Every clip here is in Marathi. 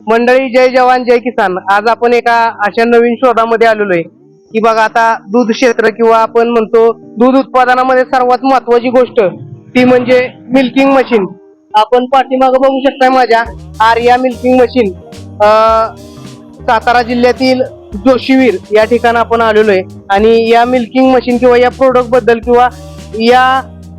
मंडळी जय जवान जय किसान. आज आपण एका अशा नवीन शोधामध्ये आलेलो आहे की बघा आता दूध क्षेत्र किंवा आपण म्हणतो दूध उत्पादनामध्ये सर्वात महत्वाची गोष्ट ती म्हणजे मिल्किंग मशीन आपण पाठीमागं बघू शकताय माझ्या आर्या मिल्किंग मशीन सातारा जिल्ह्यातील जोशीवीर या ठिकाणी आपण आलेलो आहे आणि या मिल्किंग मशीन किंवा या प्रोडक्टबद्दल किंवा या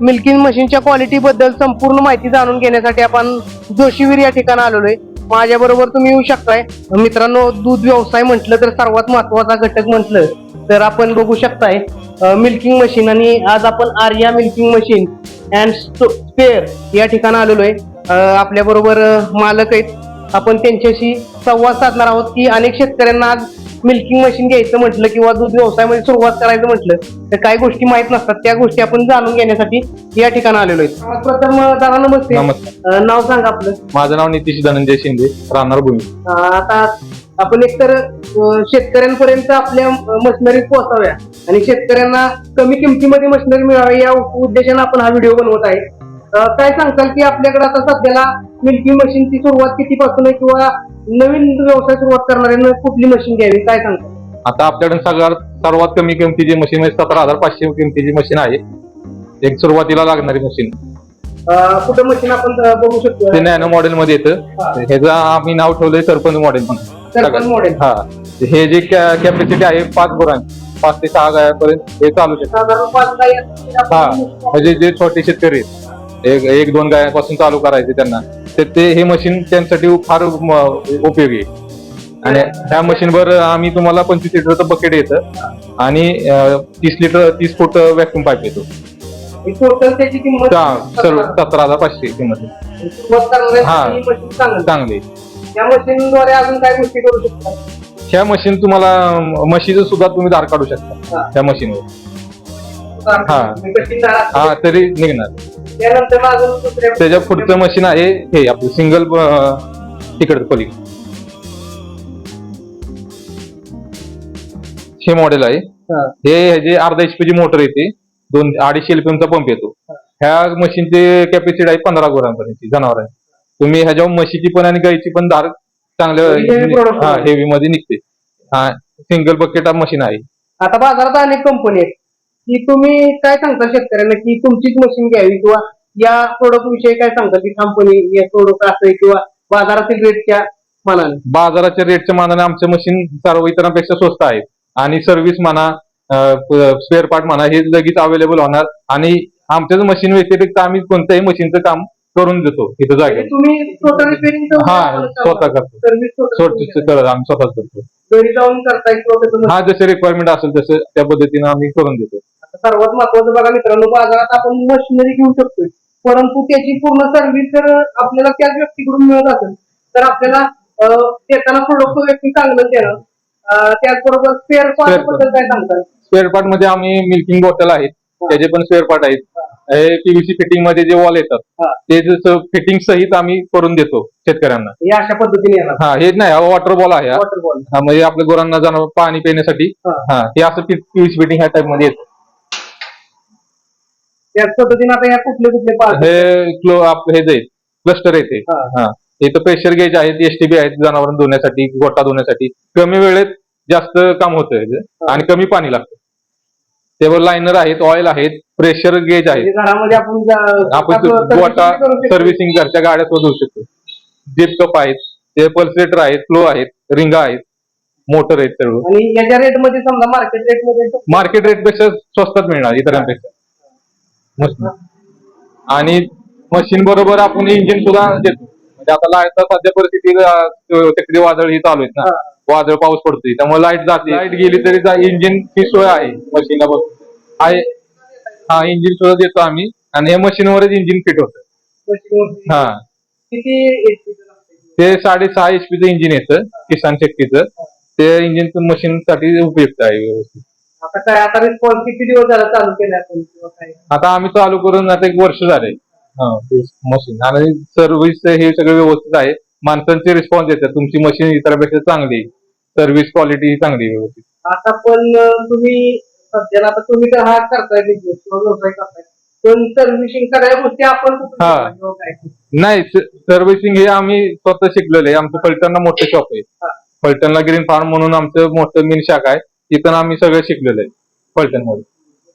मिल्किंग मशीनच्या क्वालिटी बद्दल संपूर्ण माहिती जाणून घेण्यासाठी आपण जोशीवीर या ठिकाणी आलेलो आहे माझ्या बरोबर तुम्ही येऊ शकताय. मित्रांनो दूध व्यवसाय म्हटलं तर सर्वात महत्त्वाचा घटक म्हटलं तर आपण बघू शकताय मिल्किंग मशीन आणि आज आपण Arya milking machine and spare या ठिकाणी आलेलो आहे आपल्या बरोबर मालक आहेत. आपण त्यांच्याशी संवाद साधणार आहोत की अनेक शेतकऱ्यांना आज मिल्किंग मशीन घ्यायचं म्हटलं किंवा दूध व्यवसायामध्ये सुरुवात करायचं म्हटलं तर काही गोष्टी माहीत नसतात. त्या गोष्टी आपण जाणून घेण्यासाठी या ठिकाणी आलेलो आहे. प्रथम दादा नमस्ते. नमस्कार. नाव सांगा आपलं. माझं नाव नितीश धनंजय शिंदे राहणार भूमी. अं, आता आपण एकतर अं, शेतकऱ्यांपर्यंत आपल्या मशिनरी पोहोचाव्या आणि शेतकऱ्यांना कमी किमतीमध्ये मशिनरी मिळावी या उद्देशाने आपण हा व्हिडिओ बनवत आहे. अं, काय सांगताल की आपल्याकडे आता सध्याला मिल्किंग मशीनची सुरुवात कितीपासून आहे किंवा नवीन व्यवसाय सुरुवात करणाऱ्यांना कुठली मशीन घ्यावी काय सांगता? आता आपल्याकडे सगळ्यात सर्वात कमी किमतीची मशीन म्हणजे सतरा हजार पाचशे किमतीची मशीन आहे एक सुरुवातीला लागणारी मशीन कुठं मशीन आपण बघू शकतो? ते नॅनो मॉडेल मध्ये येतं. ह्याचं आम्ही नाव ठेवलंय सरपंच मॉडेल सरपंच म्हणून मॉडेल हा. हे जे कॅपॅसिटी आहे पाच गुरांची. पाच ते सहा गायापर्यंत हे चालू शकतं. साधारण पाच गाई असतील तर हा. म्हणजे जे छोटे शेतकरी एक एक दोन गायापासून चालू करायचे त्यांना. तर ते हे मशीन त्यांच्यासाठी फार उपयोगी. आहे आणि ह्या मशीनवर आम्ही तुम्हाला पंचवीस लिटरचं बकेट येतं. आणि तीस लिटर तीस फूट व्हॅक्युम पाईप येतो. टोटल त्याची किंमत त्या सर्व सतरा हजार पाचशे किंमत. हा. मशीन चांगली चांगली आहे. त्या मशीनद्वारे अजून काय गोष्टी करू शकता? ह्या मशीन तुम्हाला म्हशीचं सुद्धा तुम्ही धार काढू शकता. त्या मशीनवर हा. हा तरी निघणार. त्यानंतर अजून दुसऱ्या त्याच्या पुढचं मशीन आहे हे आपलं सिंगल तिकडं पलीकडे हे मॉडेल आहे. हा. हे ह्याचे अर्धा एच ची मोटर येते दोन अडीचशे एलपीएमचा पंप येतो. ह्या मशीनची कॅपॅसिटी आहे पंधरा गुरांपर्यंतची जनावर तुम्ही ह्याच्यावर म्हशीची पण आणि गाईची पण धार Heavy product चांगलं हा आहे. हेवी मध्ये निघते. हा सिंगल बकेट मशीन आहे. आता बाजारात अनेक कंपनी आहेत. की तुम्ही काय सांगता शेतकऱ्यांना की तुमचीच मशीन घ्यावी किंवा या प्रोडक्ट विषयी काय सांगता की कंपनी या प्रोडक्ट असेल किंवा बाजारातील रेटच्या मानाने? बाजाराच्या रेटच्या मानाने आमचे मशीन सर्व इतरांपेक्षा स्वस्त आहे. आणि सर्व्हिस म्हणा स्पेअर पार्ट म्हणा हे लगेच अवेलेबल होणार. आणि आमच्याच मशीन व्यतिरिक्त आम्ही कोणत्याही मशीनचं काम करून देतो इथं म्हणजे जागेवर तुम्ही टोटल रिपेअरिंग हा स्वतः करतो. स्वतः करत आम्ही स्वतःच करतो. घरी जाऊन करता येईल हा जसे रिक्वायरमेंट असेल तसं त्या पद्धतीने आम्ही करून देतो. सर्वात महत्वाचं बघा मित्रांनो बाजारात आपण मशिनरी घेऊ शकतोय. परंतु त्याची पूर्ण सर्व्हिस जर आपल्याला त्याच व्यक्तीकडून मिळत असेल तर आपल्याला देताना प्रोडक्ट व्यक्ती चांगलं देणं त्याचबरोबर स्पेअर पार्ट. बद्दल काय सांगतात स्पेअर पार्टमध्ये आम्ही मिल्किंग बॉटल आहेत. त्याचे पण स्पेअर पार्ट आहेत. हे पीव्हीसी फिटिंगमध्ये जे वॉल येतात हा. ते फिटिंग सहित आम्ही करून देतो शेतकऱ्यांना. हे अशा पद्धतीने येणार. हा हे नाही हा वॉटर बॉल आहे हा. वॉटर बॉल हा म्हणजे आपल्या गुरांना जाणं पाणी पिण्यासाठी. हा. हा हे असं पीव्हीसी फिटिंग ह्या टाइपमध्ये येतं. त्याच पद्धतीने आता या कुठले कुठले पार्ट हे क्लो आप हे जे क्लस्टर येते. हा. हा इथं प्रेशर गेज आहेत एसटीबी आहेत जनावर धुण्यासाठी गोटा धुण्यासाठी. कमी वेळेत जास्त काम होतं याचं आणि कमी पाणी लागतं. त्यावर लायनर आहेत ऑइल आहेत प्रेशर गेज आहेत. म्हणजे घरामध्ये आपण गोटा. सर्व्हिसिंग घरच्या गाड्या शोधू शकतो. जिप कप आहेत ते पल्सरेटर आहेत फ्लो आहेत रिंगा आहेत मोटर आहेत सर्व आणि याच्या रेटमध्ये समजा मार्केट रेटमध्ये मार्केट रेटपेक्षा स्वस्तात मिळणार इतरांपेक्षा. मस्त. आणि मशीन बरोबर आपण इंजिन सुद्धा देतो. म्हणजे आता सध्या परिस्थिती अं, चक्रीवादळ ही चालू आहेत ना. वादळ पाऊस पडतोय. त्यामुळे लाइट जाते. लाइट गेली तरी इंजिन ची सोय आहे मशीनला आहे. हा इंजिन सुद्धा देतो आम्ही. आणि या मशीनवरच इंजिन फिट होतं. हा. चं? ते साडेसहा पीचं इंजिन येतं किसान शक्तीचं ते इंजिन मशीन साठी उपयुक्त आहे व्यवस्थित. आता काय आता रिस्पॉन्स किती दिवस झाला चालू केला आपण किंवा काय? आता आम्ही चालू करून आता एक वर्ष झाले मशीन आणि सर्व्हिस हे सगळं व्यवस्थित आहे. माणसांचे रिस्पॉन्स येतात. तुमची मशीन इतरांपेक्षा चांगली आहे. सर्व्हिस क्वालिटी चांगली व्यवस्थित आता पण तुम्ही सध्याला आता तुम्ही तर हा करताय बिझनेस किंवा व्यवसाय करताय पण सर्व्हिसिंग सगळ्या गोष्टी आपण कुठून हा. किंवा काय? नाही सर्व्हिसिंग हे आम्ही स्वतः शिकलेलं आहे आमचं फलटणला मोठं शॉप आहे हा. फलटणला ग्रीन फार्म म्हणून आमचं मोठं मिल शाखा आहे तिथं आम्ही सगळं शिकलेलं आहे फलटणमध्ये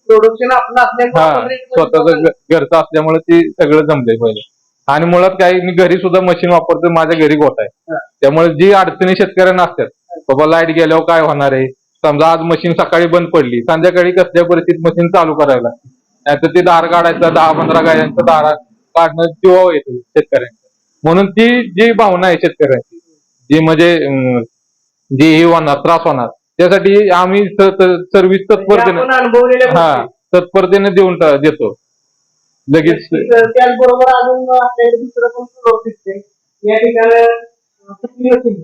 प्रोडक्शन आपलं असल्यामुळे हा मध्ये स्वतःच घरचं असल्यामुळे ते सगळं जमलंय पहिले आणि मुळात काय मी घरी सुद्धा मशीन वापरतो माझ्या घरी गोठा आहे हा. त्यामुळे जी अडचणी शेतकऱ्यांना असतात बाबा लाइट गेल्यावर काय होणार आहे? समजा आज मशीन सकाळी बंद पडली संध्याकाळी कसल्या परिस्थितीत मशीन चालू करायला? नाहीतर ते दार काढायचं दहा पंधरा गायांचं दार काढणं जीवावर येतं शेतकऱ्यांचं. म्हणून ती जी भावना आहे शेतकऱ्यांची जी म्हणजे जी हे होणार त्रास होणार त्यासाठी आम्ही सर्व्हिस म्हणजे तत्परतेने हा. तत्परतेने देऊन देतो. लगेच त्याचबरोबर अजून आपल्याकडे दुसरं पण या ठिकाणी?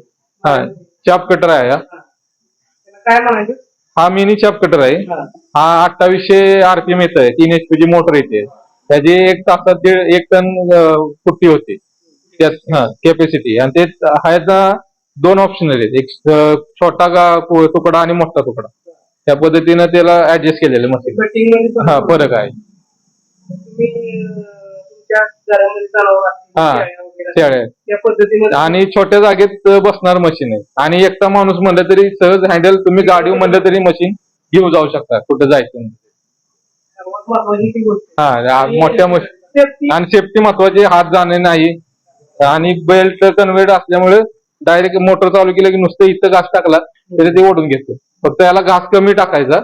हा. चाप कटर आहे हा. त्याला काय म्हणायचं? हा मिनी चाप कटर आहे. हा. हा अठ्ठावीसशे आरपीएम येत आहे तीन एच ची मोटर येते. त्याची एक तासात दीड एक टन अं, पुट्टी होते. त्यात हा कॅपॅसिटी आणि ते ह्याचा दोन ऑप्शन आहेत. एक अं, छोटा गा पो- तुकडा आणि मोठा तुकडा. त्या पद्धतीनं त्याला ऍडजस्ट केलेलं मशीन. कटिंगमध्ये पण हा फरक आहे. तुम्ही अं, हा. शेळ्या पद्धतीने आणि छोट्या जागेत बसणार मशीन आहे. आणि एकटा माणूस म्हणलं तरी सहज हँडल तुम्ही गाडी म्हणलं तरी मशीन घेऊन जाऊ शकता कुठं जायचं नाही. सर्वात महत्वाची ती गोष्ट हा आ- मोठ्या मशीन Safety आणि सेफ्टी महत्वाची हात जाणे नाही. आणि बेल्ट कन्व्हेट असल्यामुळे डायरेक्ट मोटर चालू केलं की नुसतं इथं घास टाकला तरी ते ओढून घेतं. फक्त याला घास कमी टाकायचा.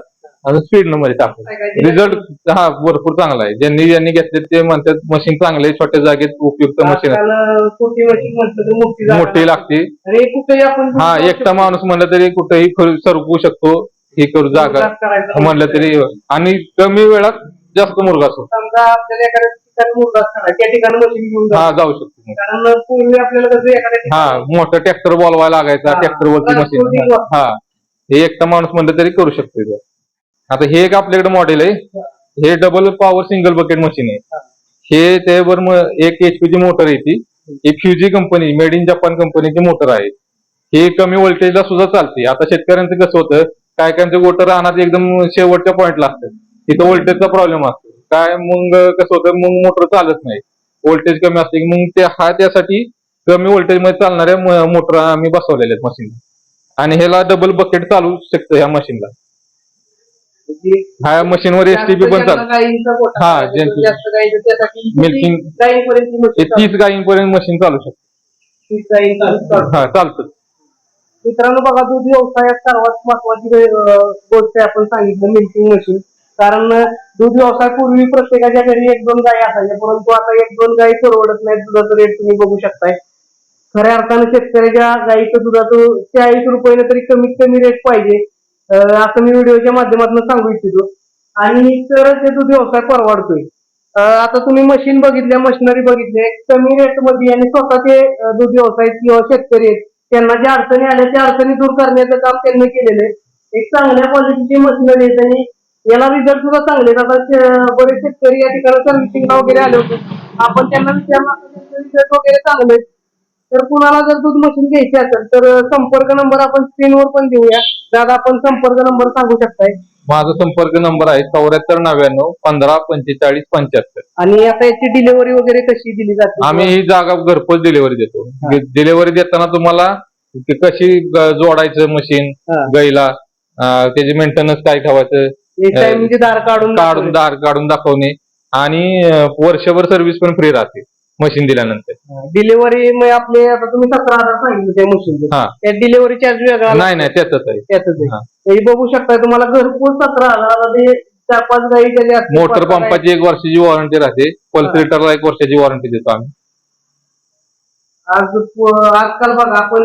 स्पीडमध्ये टाकायचा रिझल्ट हा भरपूर चांगला आहे. ज्यांनी ज्यांनी घेतले ते म्हणतात मशीन चांगले छोट्या जागेत उपयुक्त मशीन मोठी लागते. हा एकटा माणूस म्हणलं तरी कुठेही सरकवू शकतो. हे करू जागा. म्हणलं तरी आणि कमी वेळात जास्त मुलगा असतो हा जाऊ शकतो. कारण पूर्वी आपल्याला कसं एखाद्या हा मोठं ट्रॅक्टर बोलवायला लागायचा. ट्रॅक्टर वरती transporting मशीन. हा. हे एकटा माणूस म्हणलं तरी करू शकतो. आता हे एक आपल्याकडे मॉडेल आहे. हे. Double power single bucket machine आहे. हे. त्यावर एक एचपीची मोटर येते ही Fuji company made in Japan कंपनीची मोटर आहे. हे कमी व्होल्टेजला सुद्धा चालते. आता शेतकऱ्यांचं कसं होतं काय कायांचं मोटर राहणार एकदम शेवटच्या पॉइंटला असतं तिथं व्होल्टेजचा प्रॉब्लेम असतो. काय मग कसं होतं मग मोटर चालत नाही. व्होल्टेज कमी असते. मग ते हा त्यासाठी कमी व्होल्टेजमध्ये चालणाऱ्या मोटर आम्ही बसवलेल्या आहेत मशीन आणि ह्याला डबल बकेट चालू शकतं ह्या मशीनला म्हणजे ह्या मशीनवर एसटीपी पण चालतं. हा, हे चालते. तीस गायींपर्यंत मशीन चालू शकतं. हा चालतं. मित्रांनो बघा दूध व्यवसायात सर्वात महत्वाची गोष्ट आपण सांगितलं मिल्किंग मशीन कारण दूध व्यवसाय पूर्वी प्रत्येकाच्या घरी एक दोन गायी असायच्या परंतु आता एक दोन गायी परवडत नाही दुधाचं रेट तुम्ही बघू शकताय. खऱ्या अर्थानं शेतकऱ्याच्या गायीचं दुधाचं चाळीस रुपयाने तरी कमीत कमी रेट पाहिजे. असं मी व्हिडिओच्या माध्यमातून सांगू इच्छितो. आणि तरच हे दूध व्यवसाय परवडतोय आता तुम्ही मशीन बघितल्या मशिनरी बघितल्या कमी रेटमध्ये आणि स्वतःचे ते दूध व्यवसाय किंवा शेतकरी आहेत त्यांना ज्या अडचणी आल्या त्या अडचणी दूर करण्याचं काम त्यांनी केलेलं आहे. एक चांगल्या क्वालिटीची मशिनरी आहेत आणि याला रिझल्ट सुद्धा चांगले आता बरेच शेतकरी या ठिकाणी सर्व्हिसिंगला वगैरे आले होते. आपण त्यांना विचारलं रिझल्ट वगैरे चांगले आहेत. तर कुणाला जर दूध मशीन घ्यायची असेल तर संपर्क नंबर आपण स्क्रीनवर पण देऊया. दादा आपण संपर्क नंबर सांगू शकताय? माझा संपर्क नंबर आहे चौऱ्याहत्तर नव्याण्णव पंधरा पंचेचाळीस पंच्याहत्तर. आणि आता याची डिलिव्हरी वगैरे कशी दिली जाते? आम्ही ही जागा घरपोच डिलिव्हरी देतो. हा. डिलिव्हरी देताना तुम्हाला ती कशी ग- जोडायचं मशीन हा. गाईला अं, त्याची मेंटेनन्स काय ठेवायचं एक time म्हणजे दार काढून काढून दार काढून दाखवणे. आणि अं, वर्षभर सर्व्हिस पण फ्री राहते. मशीन दिल्यानंतर. डिलिव्हरी मग आपले आता तुम्ही सतरा हजार सांगितलं त्या मशीन हा. त्या डिलिव्हरी चार्ज वेगळा नाही नाही त्याच आहे. त्यातच आहे. हा. बघू शकता तुम्हाला घरपोच सतरा हजारामध्ये चार पाच गाई त्याचे असतील, मोटर पाच गाई. पंपाची एक वर्षाची वॉरंटी राहते. पल्स. लिटरला एक वर्षाची वॉरंटी देतो आम्ही. आज प- आजकाल बघा आपण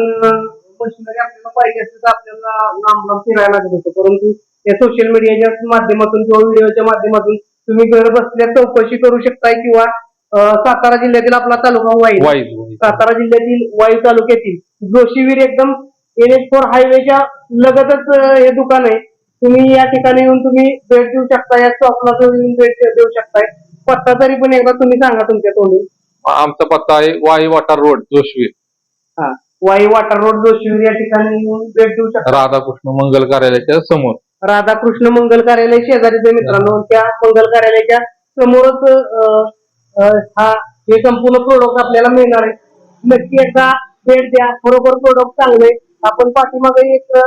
मशिनरी आपल्याला पाहिजे असते तर आपल्याला लांब लांब फिरायला लागत होतं. परंतु या सोशल मीडियाच्या माध्यमातून किंवा व्हिडिओच्या माध्यमातून तुम्ही घर बसल्या चौकशी करू शकताय किंवा सातारा जिल्ह्यातील आपला तालुका वाई. सातारा जिल्ह्यातील वाई तालुक्यातील जोशीवीर एकदम एन एच फोर हायवेच्या लगतच हे दुकान आहे. तुम्ही या ठिकाणी येऊन तुम्ही भेट देऊ शकता या शॉपला येऊन भेट देऊ शकताय. पत्ता तरी पण एकदा तुम्ही सांगा तुमच्या तोंडून. आमचा पत्ता आहे वाई वाटार रोड जोशवीर. हा वाई वाटर रोड जोशीवीर या ठिकाणी येऊन भेट देऊ शकता. राधाकृष्ण मंगल कार्यालयाच्या समोर. राधाकृष्ण मंगल कार्यालय शेजारीचे मित्रांनो. त्या मंगल कार्यालयाच्या समोरच हा हे संपूर्ण प्रोडक्ट आपल्याला मिळणार आहे. नक्की एकदा भेट द्या. खरोखर प्रोडक्ट चांगले आपण पाठीमागे एक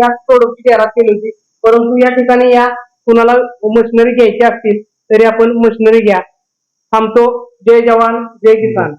या प्रोडक्टची जाहिरात केली होती. परंतु या ठिकाणी या कुणाला मशिनरी घ्यायची असतील तरी आपण मशिनरी घ्या. थांबतो. जय जवान जय किसान.